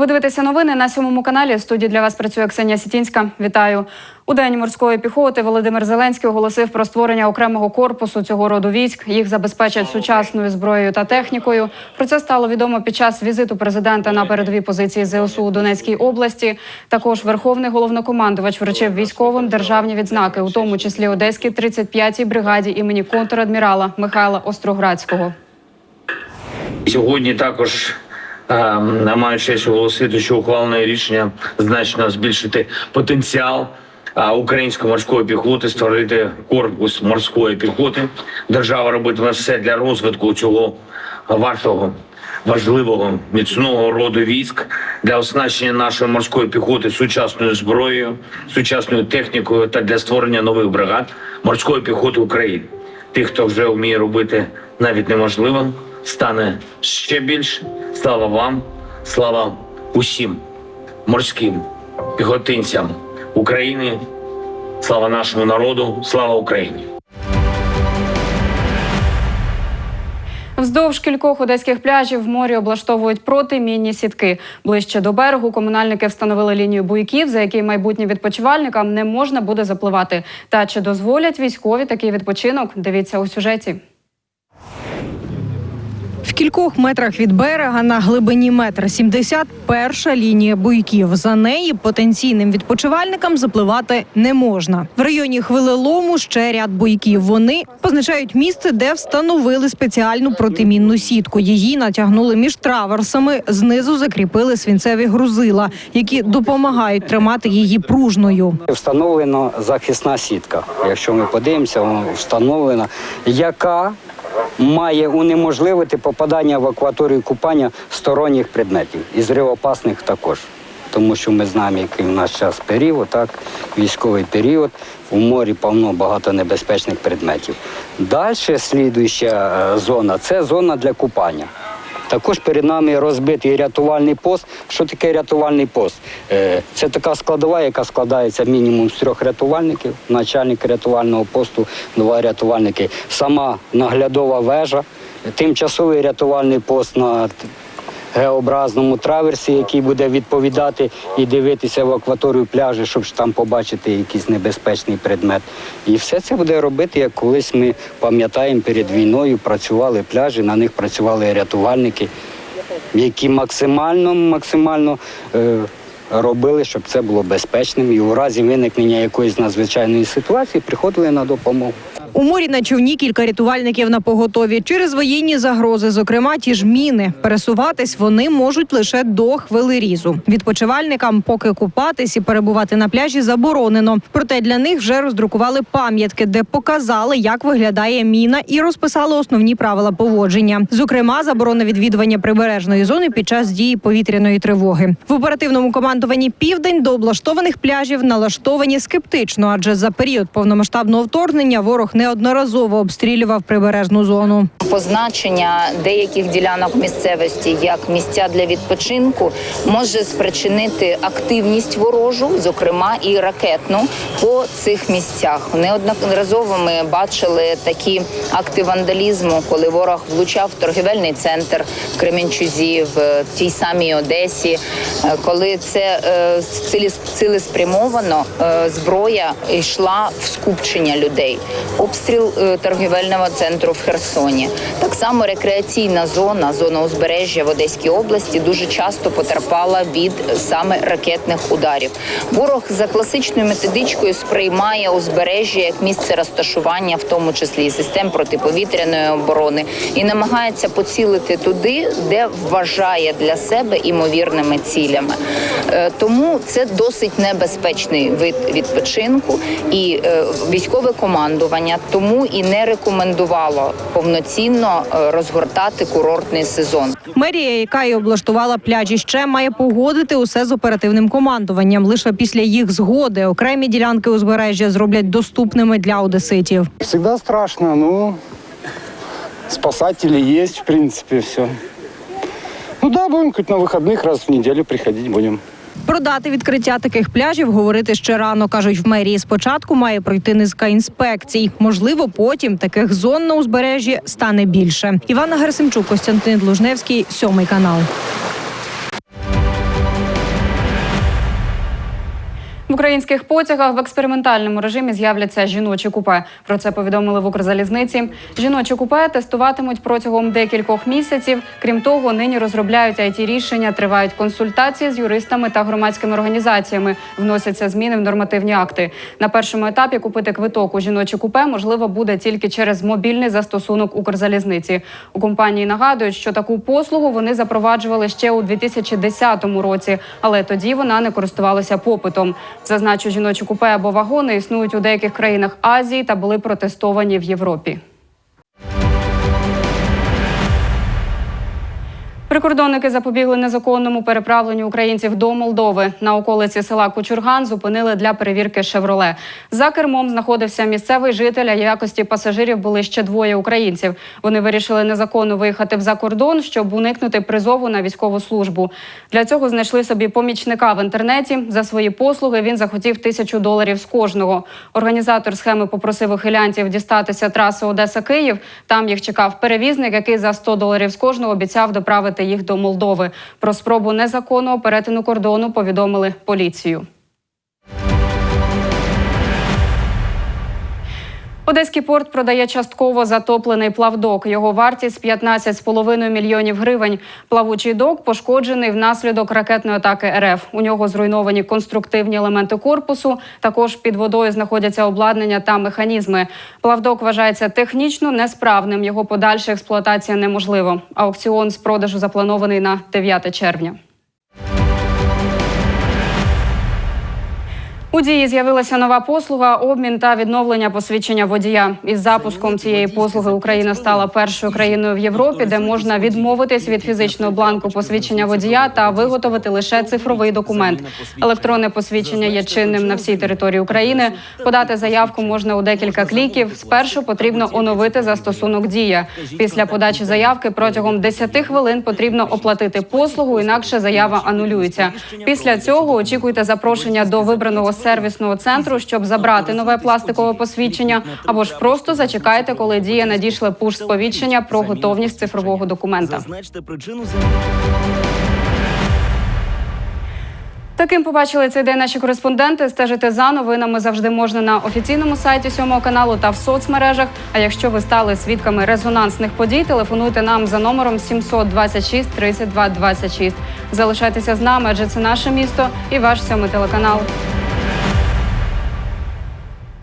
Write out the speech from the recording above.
Ви дивитеся новини на сьомому каналі. В студії для вас працює Ксенія Сітінська. Вітаю у день морської піхоти. Володимир Зеленський оголосив про створення окремого корпусу цього роду військ. Їх забезпечать сучасною зброєю та технікою. Про це стало відомо під час візиту президента на передові позиції ЗСУ у Донецькій області. Також верховний головнокомандувач вручив військовим державні відзнаки, у тому числі Одеській 35-й бригаді імені контрадмірала Михайла Остроградського. Сьогодні також е, маю честь оголосити, що ухвалене рішення значно збільшити потенціал е, української морської піхоти, створити корпус морської піхоти. Держава робитиме все для розвитку цього вартого. Важливого міцного роду військ для оснащення нашої морської піхоти сучасною зброєю, сучасною технікою та для створення нових бригад морської піхоти України. Тих, хто вже вміє робити навіть неможливе, стане ще більше. Слава вам, слава усім морським піхотинцям України, слава нашому народу, слава Україні. Вздовж кількох одеських пляжів в морі облаштовують протимінні сітки. Ближче до берегу комунальники встановили лінію буйків, за які майбутнім відпочивальникам не можна буде запливати. Та чи дозволять військові такий відпочинок? Дивіться у сюжеті. В кількох метрах від берега на глибині метр сімдесят перша лінія буйків. За неї потенційним відпочивальникам запливати не можна. В районі хвилелому ще ряд буйків. Вони позначають місце, де встановили спеціальну протимінну сітку. Її натягнули між траверсами. Знизу закріпили свінцеві грузила, які допомагають тримати її пружною. Встановлена захисна сітка. Якщо ми подивимося, встановлена, яка має унеможливити попадання в акваторію купання сторонніх предметів і зривоопасних також. Тому що ми знаємо, який в нас час період, так, військовий період. У морі повно багато небезпечних предметів. Далі слідуюча е, зона це зона для купання. Також перед нами розбитий рятувальний пост. Що таке рятувальний пост? Е, Це така складова, яка складається мінімум з трьох рятувальників, начальник рятувального посту, два рятувальники, сама наглядова вежа, тимчасовий рятувальний пост на Г-образному траверсі, який буде відповідати і дивитися в акваторію пляжу, щоб там побачити якийсь небезпечний предмет. І все це буде робити, як колись ми пам'ятаємо, перед війною працювали пляжі, на них працювали рятувальники, які максимально, максимально е, робили, щоб це було безпечним. І у разі виникнення якоїсь надзвичайної ситуації приходили на допомогу. У морі на човні кілька рятувальників на поготові через воєнні загрози, зокрема ті ж міни. Пересуватись вони можуть лише до хвилерізу. Відпочивальникам поки купатись і перебувати на пляжі заборонено. Проте для них вже роздрукували пам'ятки, де показали, як виглядає міна, і розписали основні правила поводження. Зокрема, заборона відвідування прибережної зони під час дії повітряної тривоги. В оперативному командуванні південь до облаштованих пляжів налаштовані скептично, адже за період повномасштабного вторгнення ворог неодноразово обстрілював прибережну зону. позначення деяких ділянок місцевості як місця для відпочинку може спричинити активність ворожу, зокрема і ракетну по цих місцях. Неодноразово ми бачили такі акти вандалізму, коли ворог влучав в торгівельний центр в Кременчузі, в тій самій Одесі, Е, коли це е, цілеспрямовано е, зброя йшла в скупчення людей. Обстріл е, торгівельного центру в Херсоні. Так само рекреаційна зона, зона узбережжя в Одеській області дуже часто потерпала від саме ракетних ударів. Ворог за класичною методичкою сприймає узбережжя як місце розташування, в тому числі і систем протиповітряної оборони, і намагається поцілити туди, де вважає для себе імовірними цілями. Е, Тому це досить небезпечний вид відпочинку, і е, військове командування тому і не рекомендувало повноцінно е, розгортати курортний сезон. Мерія, яка і облаштувала пляжі, ще має погодити усе з оперативним командуванням. Лише після їх згоди окремі ділянки узбережжя зроблять доступними для одеситів. Всегда страшно, ну, спасатели есть, в принципе, все. Ну да, будем хоть на выходных раз в неделю приходить будем. Продати відкриття таких пляжів говорити ще рано. кажуть в мерії. Спочатку має пройти низка інспекцій. Можливо, потім таких зон на узбережжі стане більше. Івана Герсимчук, Костянтин Длужневський, сьомий канал. Українських потягах в експериментальному режимі з'являться жіночі купе. Про це повідомили в Укрзалізниці. Жіночі купе тестуватимуть протягом декількох місяців. Крім того, нині розробляють it рішення, тривають консультації з юристами та громадськими організаціями. Вносяться зміни в нормативні акти. На першому етапі купити квиток у жіночі купе можливо буде тільки через мобільний застосунок Укрзалізниці. У компанії нагадують, що таку послугу вони запроваджували ще у 2010 році, але тоді вона не користувалася попитом. Зазначу, жіночі купе або вагони існують у деяких країнах Азії та були протестовані в Європі. Прикордонники запобігли незаконному переправленню українців до Молдови. На околиці села Кучурган зупинили для перевірки «Шевроле». За кермом знаходився місцевий житель, а якості пасажирів були ще двоє українців. Вони вирішили незаконно виїхати в закордон, щоб уникнути призову на військову службу. Для цього знайшли собі помічника в інтернеті. За свої послуги він захотів тисячу доларів з кожного. Організатор схеми попросив ухилянтів дістатися траси Одеса-Київ. Там їх чекав перевізник, який за 100 доларів з кожного обіцяв доправити їх до Молдови. Про спробу незаконного перетину кордону повідомили поліцію. Одеський порт продає частково затоплений плавдок. Його вартість 15,5 мільйонів гривень. Плавучий док пошкоджений внаслідок ракетної атаки РФ. У нього зруйновані конструктивні елементи корпусу. Також під водою знаходяться обладнання та механізми. Плавдок вважається технічно несправним. Його подальша експлуатація неможлива. Аукціон з продажу запланований на 9 червня. У дії з'явилася нова послуга обмін та відновлення посвідчення водія. Із запуском цієї послуги Україна стала першою країною в Європі, де можна відмовитись від фізичного бланку посвідчення водія та виготовити лише цифровий документ. Електронне посвідчення є чинним на всій території України. Подати заявку можна у декілька кліків. Спершу потрібно оновити застосунок Дія. Після подачі заявки протягом 10 хвилин потрібно оплатити послугу, інакше заява анулюється. Після цього очікуйте запрошення до вибраного сервісного центру, щоб забрати нове пластикове посвідчення, або ж просто зачекайте, коли дія надійшле пуш сповіщення про готовність цифрового документа. Зазначте причину за. Таким побачили цей день наші кореспонденти. Стежити за новинами завжди можна на офіційному сайті сьомого каналу та в соцмережах. А якщо ви стали свідками резонансних подій, телефонуйте нам за номером 726 32 26. Залишайтеся з нами, адже це наше місто і ваш сьомий телеканал.